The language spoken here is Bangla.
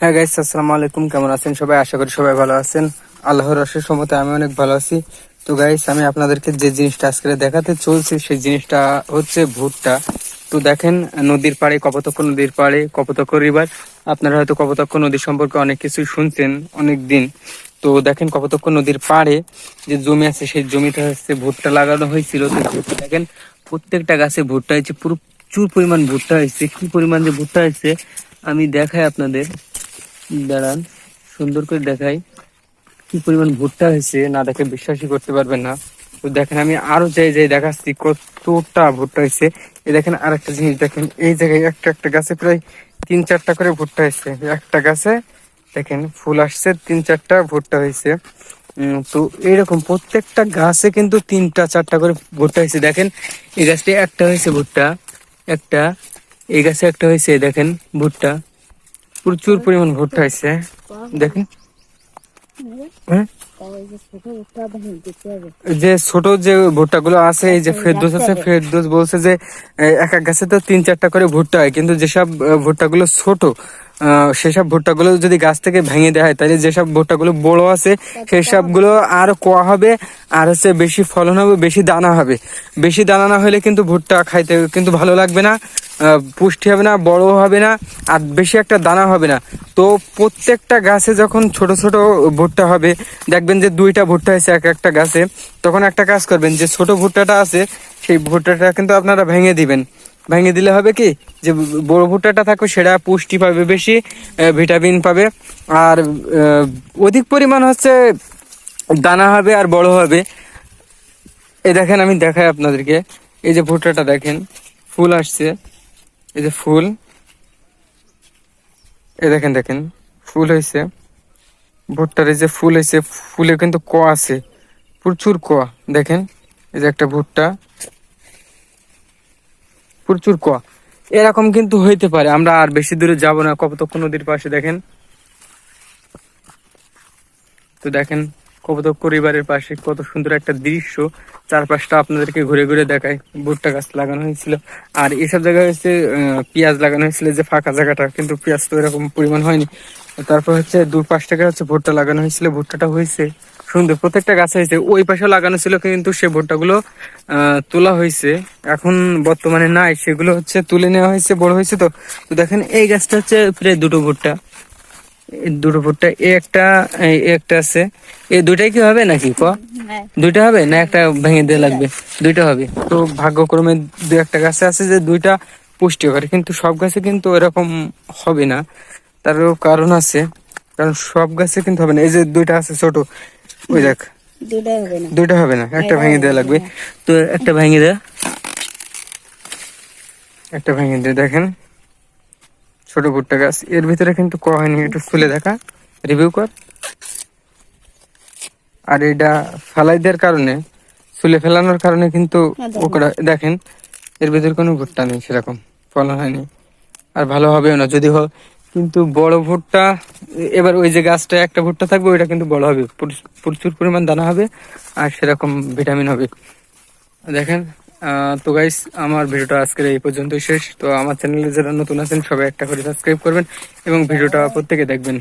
হ্যাঁ গাইস আসসালামু আলাইকুম। কেমন আছেন সবাই? আশা করি সবাই ভালো আছেন। আল্লাহর রসের সমতে আমি অনেক ভালো আছি। তো গাইস আমি আপনাদেরকে যে জিনিসটা আজকে দেখাতে চলছি, সেই জিনিসটা হচ্ছে ভুট্টা তো দেখেন, নদীর পাড়ে, কপতক্ষ নদীর পাড়ে, কপতক্ষ রিভার আপনারা হয়তো কপতক্ষ নদী সম্পর্কে অনেক কিছু শুনছেন অনেক দিন তো দেখেন, কপতক্ষ নদীর পাড়ে যে জমি আছে, সেই জমিতে হচ্ছে ভুট্টা লাগানো হয়েছিল। দেখেন, প্রত্যেকটা গাছে ভুট্টা হয়েছে। প্রচুর পরিমাণ ভুট্টা হয়েছে। কি পরিমাণ যে ভুট্টা হয়েছে, আমি দেখাই আপনাদের। দাঁড়ান, সুন্দর করে দেখাই। কি পরিমাণ ভুট্টা হয়েছে, না দেখে বিশ্বাসই করতে পারবেন না। তো দেখেন, আমি আরও যাই যাই দেখাচ্ছি, কতটা ভুট্টা হয়েছে। এই দেখেন আর একটা জিনিস দেখেন, এই জায়গায় একটা একটা গাছে প্রায় তিন, চারটা করে ভুট্টা হয়েছে। একটা গাছে, দেখেন, ফুল আসছে, তিন, চারটা ভুট্টা হয়েছে। তো এইরকম প্রত্যেকটা গাছে কিন্তু তিনটা, চারটা করে ভুট্টা হয়েছে। দেখেন, এই গাছটি একটা হয়েছে ভুট্টা, একটা, এই গাছে একটা হয়েছে, দেখেন, ভুট্টা। প্রচুর পরিমাণ ভুট্টা হয়েছে দেখেন। হ্যাঁ? যে ছোট যে ভুট্টা গুলো আছে, এই যে ফেরদোস আছে, ফেরদোস বলছে যে এক এক গাছে তো তিন চারটা করে ভুট্টা হয়, কিন্তু যেসব ভুট্টা গুলো ছোট সেসব ভুট্টা গুলো যদি গাছ থেকে ভেঙে দেওয়া হয়, তাহলে যেসব ভুট্টা গুলো বড় আছে সেই সবগুলো আরও কোয়া হবে, আর হচ্ছে বেশি ফলন হবে, বেশি দানা হবে। বেশি দানা না হলে কিন্তু ভুট্টা খাইতে কিন্তু ভালো লাগবে না। পুষ্টি হবে না বড় হবে না, আর বেশি একটা দানা হবে না। তো প্রত্যেকটা গাছে যখন ছোট ছোট ভুট্টা হবে, দেখবেন যে দুইটা ভুট্টা হয়েছে এক একটা গাছে, তখন একটা কাজ করবেন, যে ছোট ভুট্টাটা আছে, সেই ভুট্টাটা কিন্তু আপনারা ভেঙে দিবেন। ভেঙে দিলে হবে কি? যে বড় ভুট্টাটা থাকবে, সেটা পুষ্টি পাবে বেশি ভিটামিন পাবে, আর অধিক পরিমাণ হচ্ছে দানা হবে আর বড় হবে। এ দেখেন, আমি দেখাই আপনাদেরকে। এই যে ভুট্টাটা দেখেন, ফুল আসছে। এই যে ফুল। এই দেখেন দেখেন, ফুল হয়েছে ভুট্টার এই যে ফুল হয়েছে ফুলে কিন্তু ক আছে, প্রচুর ক, দেখেন। এই যে একটা ভুট্টা, প্রচুর ক। এরকম কিন্তু হইতে পারে, আমরা আর বেশি দূরে যাব না কপতক্ষ নদীর পাশে, দেখেন। তো দেখেন, কপতক্ষ রিভারের পাশে কত সুন্দর একটা দৃশ্য। চারপাশটা আপনাদেরকে ঘুরে ঘুরে দেখায় ভুট্টা গাছ লাগানো হয়েছিল। আর এসব জায়গায় হচ্ছে পেঁয়াজ লাগানো হয়েছিল, যে ফাঁকা জায়গাটা, কিন্তু পেঁয়াজ তো এরকম পরিমাণ হয়নি। তারপর হচ্ছে দু পাঁচ টাকা হচ্ছে ভুট্টা লাগানো হয়েছিল, ভুট্টাটা হয়েছে। সুন্দর, প্রত্যেকটা গাছ হয়েছে। ওই পাশে লাগানো ছিল, কিন্তু সে ভুট্টাগুলো তোলা হয়েছে। এখন বর্তমানে নাই, সেগুলো হচ্ছে তুলে নেওয়া হয়েছে, বড় হয়েছে তো। দেখেন, এই গাছটা হচ্ছে প্রায় দুটো ভুট্টা। দুটো ভুট্টা এই একটা একটা আছে। এই দুটাই কি হবে নাকি, ক? দুইটা হবে না একটা ভেঙে দিয়ে লাগবে? দুইটা হবে। তো ভাগ্যক্রমে দু একটা গাছে আছে যে দুইটা পুষ্টিকর কিন্তু সব গাছে কিন্তু এরকম হবে না। তারও কারণ আছে। কারণ সব গাছে কিন্তু হবে না। এই যে দুইটা আছে ছোট ওই দেখ। দুইটা হবে না? একটা ভেঙে দেওয়া লাগবে। তো একটা ভেঙে দেয়া। একটা ভেঙে দিয়ে দেখেন। ছোট ভুট্টা গাছ। এর ভিতরে কিন্তু ক হয়নি? একটু খুলে দেখা। রিভিউ কর। আর এটা ফেলাই দেওয়ার কারণে চুলে ফেলানোর কারণে কিন্তু হ্যাঁ, ওকরা দেখেন এর ভিতরে কোনো ভুট্টা নেই সেরকম ফলন হয়নি। আর ভালো হবেও না যদি হয় কিন্তু বড় ভুট্টা এবার ওই যে গাছটা একটা ভুট্টা থাকবে ওইটা কিন্তু বড় হবে প্রচুর- পরিমাণ দানা হবে আর সেরকম ভিটামিন হবে। দেখেন আহ, তো গাইস আমার ভিডিওটা আজকের এই পর্যন্তই শেষ। তো আমার চ্যানেলে যারা নতুন আছেন সবাই একটা করে সাবস্ক্রাইব করবেন এবং ভিডিওটা প্রত্যেকে দেখবেন।